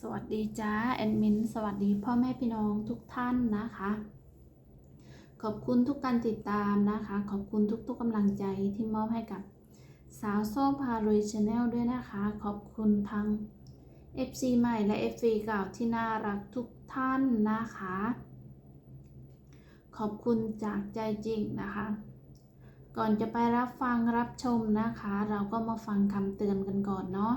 สวัสดีจ้าแอดมินสวัสดีพ่อแม่พี่น้องทุกท่านนะคะ ขอบคุณทุกการติดตามนะคะ ขอบคุณทุกๆกำลังใจที่มอบให้กับสาวโซ่พารวยชาแนลด้วยนะคะ ขอบคุณทั้ง FC ใหม่และ FC เก่าที่น่ารักทุกท่านนะคะ ขอบคุณจากใจจริงนะคะ ก่อนจะไปรับฟังรับชมนะคะ เราก็มาฟังคำเตือนกันก่อนเนาะ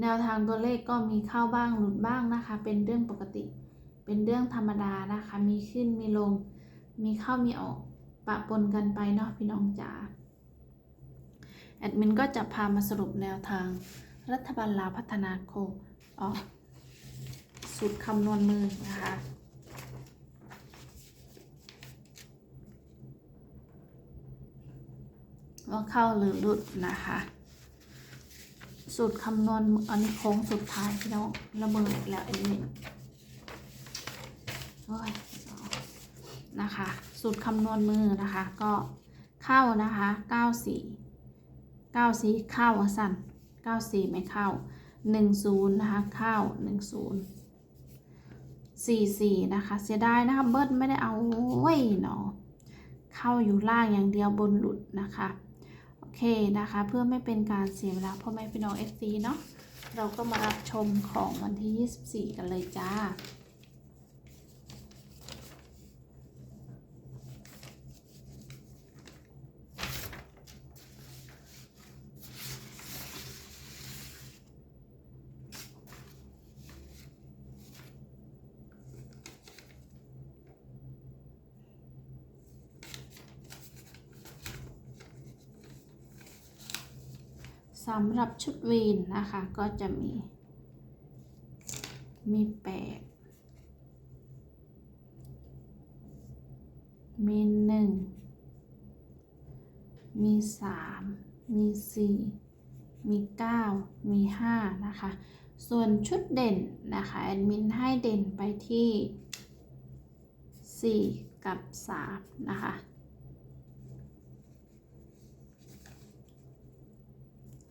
แนวทางตัวเลขก็มีเข้าบ้างหลุดบ้างนะคะ เป็นเรื่องปกติ เป็นเรื่องธรรมดานะคะ มีขึ้นมีลง มีเข้ามีออกปะปนกันไปเนาะพี่น้องจ๋าแอดมินก็จะพามาสรุปแนวทาง รัฐบาลลาพัฒนาโคอ๋อสูตรคำนวณมือนะคะว่าเข้าหรือหลุดนะคะ สูตรคำนวณอันนี้โค้งสุดท้ายพี่น้องระเบิดอีกแล้วอ้นี่โอ้ยนะคะ สูตรคำนวณมือนะคะ ก็เข้านะคะเก้าสี่เก้าสี่เข้าสั่นเก้าสี่ไม่เข้าหนึ่งศูนย์นะคะเข้าหนึ่งศูนย์สี่สี่นะคะ เสียดายนะคะเบิร์ดไม่ได้เอาไว้เนาะเข้าอยู่ล่างอย่างเดียวบนหลุดนะคะ เคนะคะ เพื่อไม่เป็นการเสียเวลาพ่อแม่พี่น้อง FC เนาะเราก็มารับชมของวันที่ 24 กันเลยจ้า สำหรับชุดวีนนะคะ ก็จะมี มีแปดมีหนึ่งมีสามมีสี่มีเก้ามีห้านะคะ ส่วนชุดเด่นนะคะแอดมินให้เด่นไปที่สี่กับสามนะคะ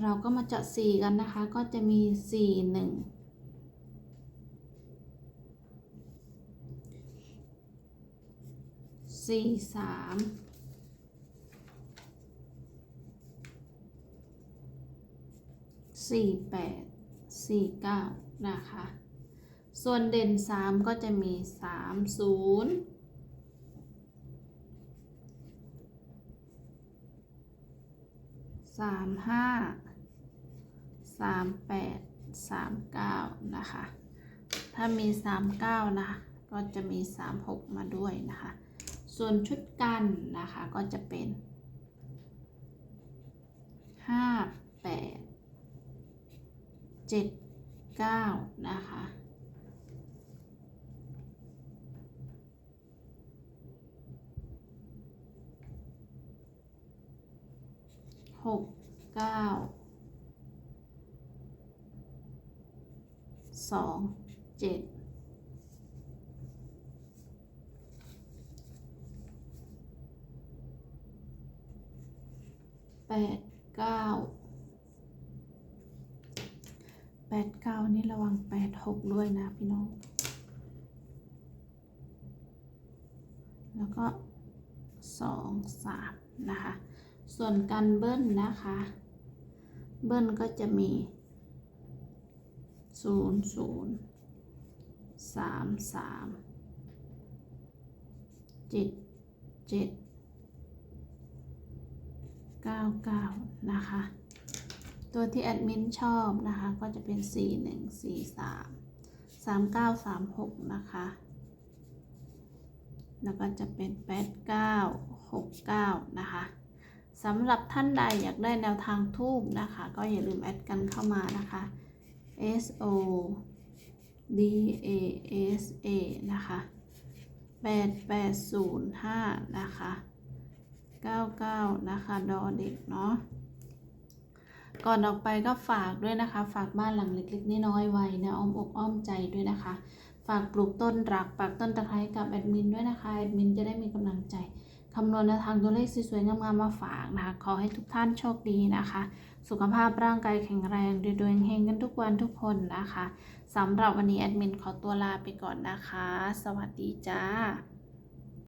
เราก็มาเจาะสี่กันนะคะ ก็จะมีสี่หนึ่งสี่สามสี่แปดสี่เก้านะคะ ส่วนเด่นสามก็จะมีสามศูนย์ สามห้าสามแปดสามเก้านะคะ ถ้ามีสามเก้านะก็จะมีสามหกมาด้วยนะคะ ส่วนชุดกันนะคะก็จะเป็นห้าแปดเจ็ดเก้านะคะ หกเก้าสองเจ็ดแปดเก้าแปดเก้านี่ระวังแปดหกด้วยนะพี่น้อง แล้วก็สองสามนะคะ ส่วนการเบิ้ลนะคะ เบิ้ลก็จะมีศูนย์ศูนย์สามสามเจ็ดเจ็ดเก้าเก้านะคะ ตัวที่แอดมินชอบนะคะ ก็จะเป็นสี่หนึ่งสี่สามสามเก้าสามหกนะคะ แล้วก็จะเป็นแปดเก้าหกเก้านะคะ สำหรับท่านใดอยากได้แนวทางทูบนะคะ ก็อย่าลืมแอดกันเข้ามานะคะ S O D A S A นะคะแปดแปดศูนย์ห้านะคะเก้าเก้านะคะ ดอเด็กเนาะ ก่อนออกไปก็ฝากด้วยนะคะ ฝากบ้านหลังเล็กๆน้อยๆไว้นะอ้อมอกอ้อมใจด้วยนะคะ ฝากปลูกต้นรักปักต้นตะไคร้กับแอดมินด้วยนะคะ แอดมินจะได้มีกำลังใจ คำนวณแนวทางตัวเลขสวยๆงามๆมาฝากนะคะ ขอให้ทุกท่านโชคดีนะคะ สุขภาพร่างกายแข็งแรงรวยๆเฮงกันทุกวันทุกคนนะคะสำหรับวันนี้แอดมินขอตัวลาไปก่อนนะคะ สวัสดีจ้า